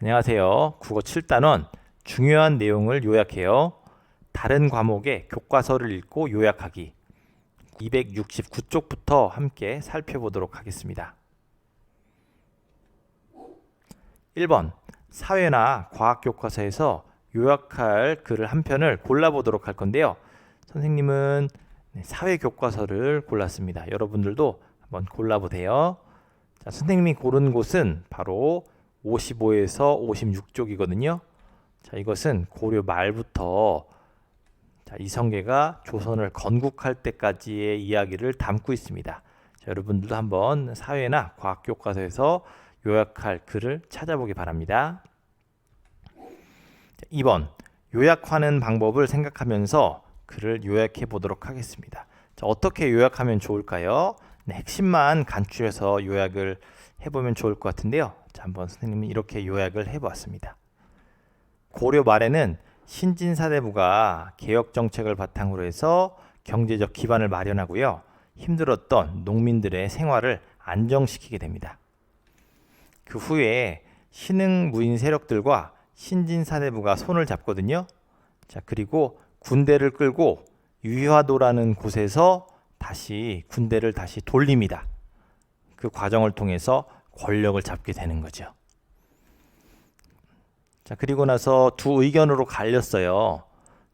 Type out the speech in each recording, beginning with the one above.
안녕하세요. 국어 7단원 중요한 내용을 요약해요. 다른 과목의 교과서를 읽고 요약하기 269쪽부터 함께 살펴보도록 하겠습니다. 1번 사회나 과학 교과서에서 요약할 글을 한 편을 골라보도록 할 건데요. 선생님은 네, 사회 교과서를 골랐습니다. 여러분들도 한번 골라보세요. 자, 선생님이 고른 곳은 바로 55에서 56쪽이거든요. 자, 이것은 고려 말부터 자, 이성계가 조선을 건국할 때까지의 이야기를 담고 있습니다. 자, 여러분들도 한번 사회나 과학 교과서에서 요약할 글을 찾아보기 바랍니다. 자, 2번 요약하는 방법을 생각하면서 글을 요약해 보도록 하겠습니다. 자, 어떻게 요약하면 좋을까요? 네, 핵심만 간추려서 요약을 해보면 좋을 것 같은데요. 자, 한번 선생님이 이렇게 요약을 해보았습니다. 고려 말에는 신진사대부가 개혁 정책을 바탕으로 해서 경제적 기반을 마련하고요. 힘들었던 농민들의 생활을 안정시키게 됩니다. 그 후에 신흥 무인 세력들과 신진사대부가 손을 잡거든요. 자, 그리고 군대를 끌고 유화도라는 곳에서 다시 군대를 다시 돌립니다. 그 과정을 통해서 권력을 잡게 되는 거죠. 자, 그리고 나서 두 의견으로 갈렸어요.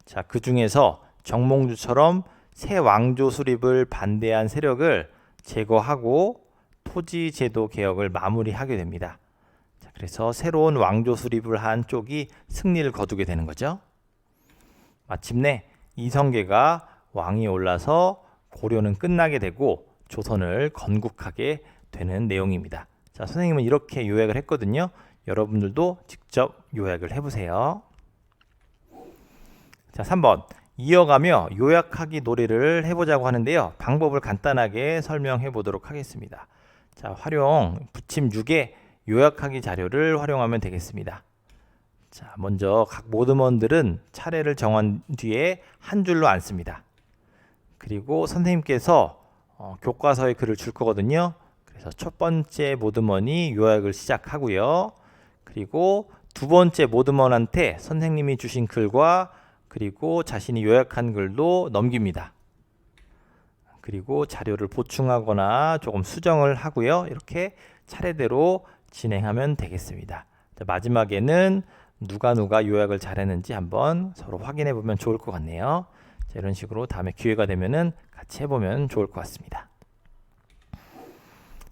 자, 그 중에서 정몽주처럼 새 왕조 수립을 반대한 세력을 제거하고 토지 제도 개혁을 마무리하게 됩니다. 자, 그래서 새로운 왕조 수립을 한 쪽이 승리를 거두게 되는 거죠. 마침내 이성계가 왕이 올라서 고려는 끝나게 되고 조선을 건국하게 되는 내용입니다. 자, 선생님은 이렇게 요약을 했거든요. 여러분들도 직접 요약을 해보세요. 자, 3번. 이어가며 요약하기 놀이를 해보자고 하는데요. 방법을 간단하게 설명해 보도록 하겠습니다. 자, 활용 부침 6의 요약하기 자료를 활용하면 되겠습니다. 자, 먼저 각 모드먼들은 차례를 정한 뒤에 한 줄로 앉습니다. 그리고 선생님께서 어, 교과서에 글을 줄 거거든요. 그래서 첫 번째 모드먼이 요약을 시작하고요. 그리고 두 번째 모드먼한테 선생님이 주신 글과 그리고 자신이 요약한 글도 넘깁니다. 그리고 자료를 보충하거나 조금 수정을 하고요. 이렇게 차례대로 진행하면 되겠습니다. 자, 마지막에는 누가 누가 요약을 잘했는지 한번 서로 확인해 보면 좋을 것 같네요. 자, 이런 식으로 다음에 기회가 되면은 같이 해보면 좋을 것 같습니다.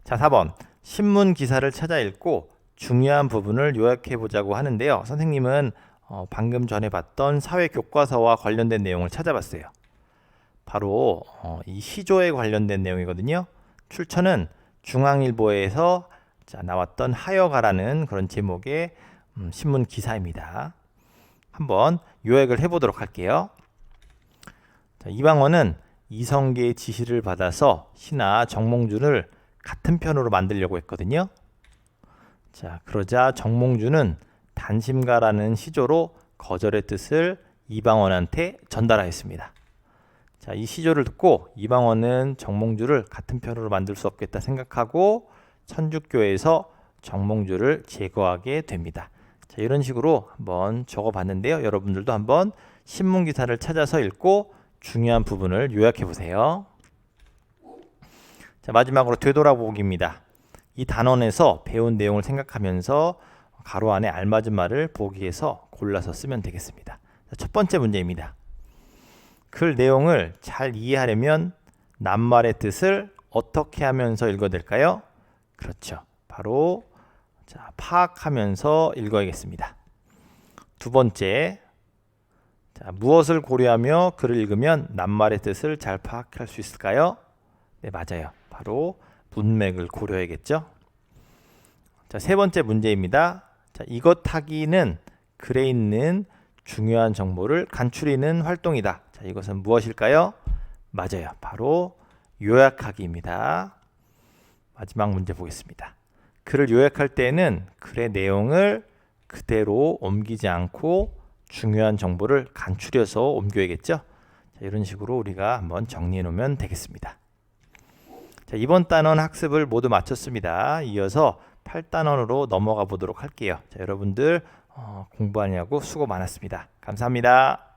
자, 4번. 신문 기사를 찾아 읽고 중요한 부분을 요약해 보자고 하는데요. 선생님은 어, 방금 전에 봤던 사회 교과서와 관련된 내용을 찾아봤어요. 바로 어, 이 시조에 관련된 내용이거든요. 출처는 중앙일보에서 자, 나왔던 하여가라는 그런 제목의 음, 신문 기사입니다. 한번 요약을 해보도록 할게요. 자, 이방원은 이성계의 지시를 받아서 신하 정몽준을 같은 편으로 만들려고 했거든요. 자, 그러자 정몽준은 단심가라는 시조로 거절의 뜻을 이방원한테 전달하였습니다. 자, 이 시조를 듣고 이방원은 정몽주를 같은 편으로 만들 수 없겠다 생각하고 천주교에서 정몽주를 제거하게 됩니다. 자, 이런 식으로 한번 적어 봤는데요. 여러분들도 한번 신문 기사를 찾아서 읽고 중요한 부분을 요약해 보세요. 자, 마지막으로 되돌아보기입니다. 이 단원에서 배운 내용을 생각하면서 가로 안에 알맞은 말을 보기에서 골라서 쓰면 되겠습니다. 자, 첫 번째 문제입니다. 글 내용을 잘 이해하려면 낱말의 뜻을 어떻게 하면서 읽어야 될까요? 그렇죠. 바로 자, 파악하면서 읽어야겠습니다. 두 번째, 자, 무엇을 고려하며 글을 읽으면 낱말의 뜻을 잘 파악할 수 있을까요? 네, 맞아요. 바로 문맥을 고려해야겠죠. 자, 세 번째 문제입니다. 자, 이것 하기는 글에 있는 중요한 정보를 간추리는 활동이다. 자, 이것은 무엇일까요? 맞아요. 바로 요약하기입니다. 마지막 문제 보겠습니다. 글을 요약할 때는 글의 내용을 그대로 옮기지 않고 중요한 정보를 간추려서 옮겨야겠죠. 자, 이런 식으로 우리가 한번 정리해 놓으면 되겠습니다. 자, 이번 단원 학습을 모두 마쳤습니다. 이어서 8단원으로 넘어가 보도록 할게요. 자, 여러분들 어, 공부하냐고 수고 많았습니다. 감사합니다.